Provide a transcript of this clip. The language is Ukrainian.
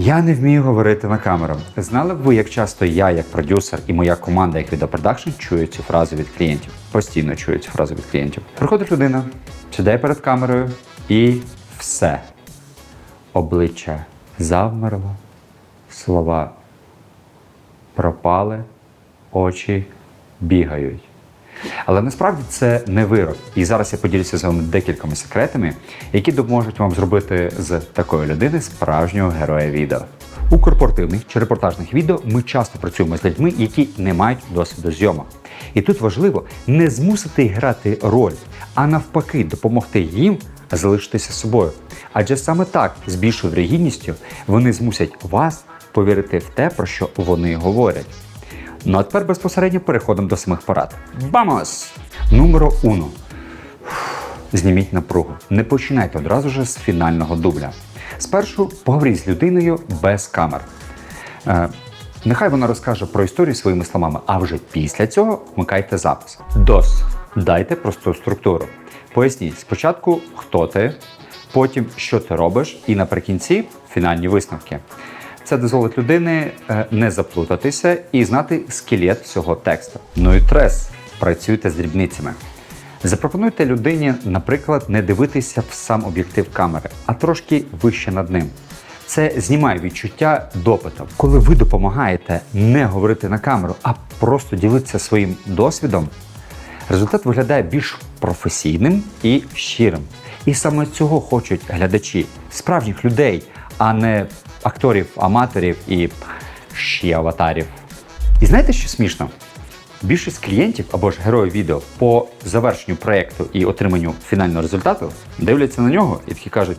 Я не вмію говорити на камеру. Знали б ви, як часто я, як продюсер, і моя команда, як відеопродакшн, чую цю фразу від клієнтів. Постійно чую цю фразу від клієнтів. Приходить людина, сідає перед камерою і все. Обличчя завмерло, слова пропали, очі бігають. Але насправді це не вирок. І зараз я поділюся з вами декількома секретами, які допоможуть вам зробити з такої людини справжнього героя відео. У корпоративних чи репортажних відео ми часто працюємо з людьми, які не мають досвіду зйомок. І тут важливо не змусити грати роль, а навпаки, допомогти їм залишитися собою. Адже саме так, з більшою вірогідністю, вони змусять вас повірити в те, про що вони говорять. Ну а тепер безпосередньо переходимо до самих порад. Вамос! Номеро уно. Зніміть напругу. Не починайте одразу ж з фінального дубля. Спершу поговоріть з людиною без камер. Е, нехай вона розкаже про історію своїми словами, а вже після цього вмикайте запис. Дос. Дайте просту структуру. Поясніть спочатку, хто ти, потім що ти робиш, і наприкінці фінальні висновки. Це дозволить людини е, не заплутатися і знати скелет всього тексту. Ну і трес. Працюйте з дрібницями. Запропонуйте людині, наприклад, не дивитися в сам об'єктив камери, а трошки вище над ним. Це знімає відчуття допиту. Коли ви допомагаєте не говорити на камеру, а просто ділитися своїм досвідом, результат виглядає більш професійним і щирим. І саме цього хочуть глядачі справжніх людей, а не акторів, аматорів і ще аватарів. І знаєте, що смішно? Більшість клієнтів або ж героїв відео по завершенню проєкту і отриманню фінального результату дивляться на нього і такі кажуть: